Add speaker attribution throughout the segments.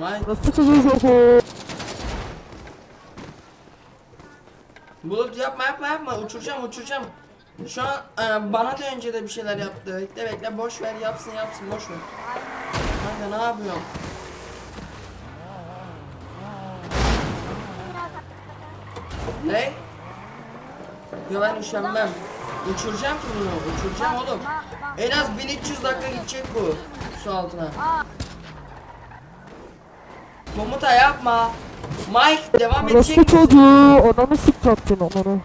Speaker 1: Nasıl çocuğu
Speaker 2: Bulut yapma yapma yapma uçuracağım uçuracağım. Şu an e, bana da önce de bir şeyler yaptı. Bekle bekle boş ver yapsın yapsın boş ver. Kanka ne yapıyorsun? Ne? Yo ben üşenmem. Uçuracağım ki bunu uçuracağım oğlum. En az 1300 dakika gidecek bu su altına. Komuta yapma. Mike devam edecek
Speaker 1: Nasıl
Speaker 2: misin?
Speaker 1: çocuğu? Ananı sikecektin ananı.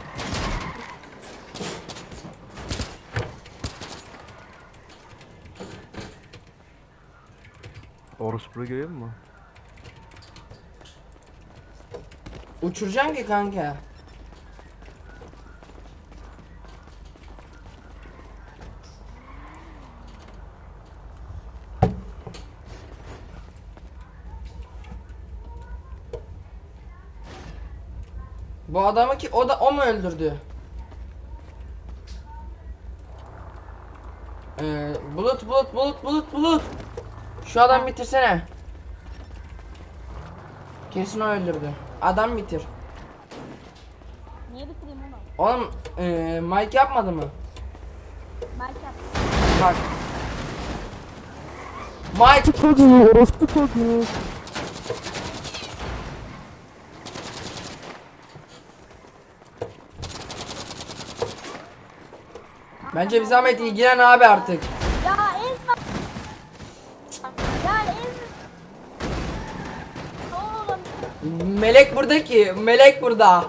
Speaker 3: Orospu'yu görüyor musun?
Speaker 2: Uçuracağım ki kanka. Bu adamı ki o da o mu öldürdü? Ee, bulut bulut bulut bulut bulut. Şu adam bitirsene. Kesin o öldürdü. Adam bitir.
Speaker 4: Niye bitireyim onu?
Speaker 2: Oğlum eee Mike yapmadı mı?
Speaker 4: Belki yap.
Speaker 2: Bak. Mike
Speaker 1: orospu çocuğu.
Speaker 2: Bence bir zahmet ilgilen abi artık.
Speaker 4: Ya ezme. Ya. Oğlum.
Speaker 2: Melek burada ki. Melek burada.